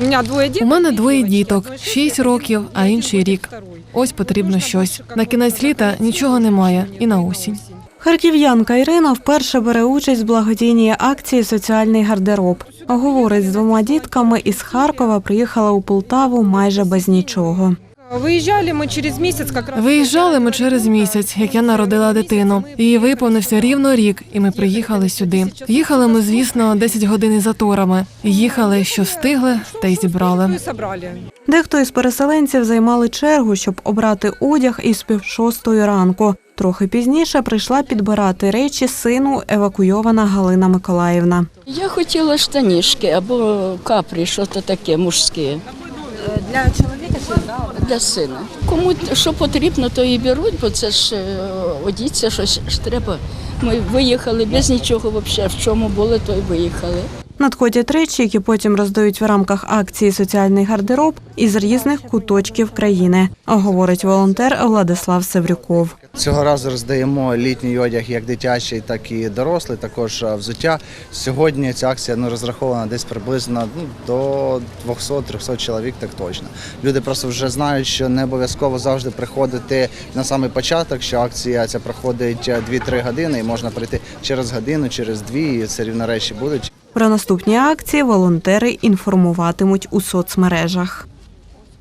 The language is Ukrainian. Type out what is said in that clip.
У меня двое мене двоє діток, шість років, а інший рік. Ось потрібно щось. На кінець літа нічого немає і на осінь. Харків'янка Ірина вперше бере участь в благодійній акції Соціальний гардероб. Говорить, з двома дітками із Харкова приїхала у Полтаву майже без нічого. Выезжали мы через месяц как раз. Виїжджали ми через місяць, як я народила дитину. Їй виповнився рівно рік, і ми приїхали сюди. Їхали ми, звісно, 10 годин із заторами. Їхали, що встигли, та й зібрали. Мы собрали. Дехто із переселенців займали чергу, щоб обрати одяг із пів шостої ранку. Трохи пізніше прийшла підбирати речі сину евакуйована Галина Миколаївна. Я хотіла штанішки або капрі, що то таке мужське. Для чоловіка чи для сина. Кому що потрібно, то і беруть, бо це ж е, одіться, щось ж треба. Ми виїхали без нічого взагалі. В чому були, то й виїхали. Надходять речі, які потім роздають в рамках акції Соціальний гардероб із різних куточків країни, говорить волонтер Владислав Севрюков. Цього разу роздаємо літній одяг як дитячий, так і дорослий, також е, взуття. Сьогодні ця акція ну, розрахована десь приблизно ну, до 200-300 чоловік, так точно. Люди просто вже знають, що не обов'язково завжди приходити на самий початок, що акція ця проходить е, 2-3 години і можна прийти через годину, через дві, і це рівно речі будуть. Про наступні акції волонтери інформуватимуть у соцмережах.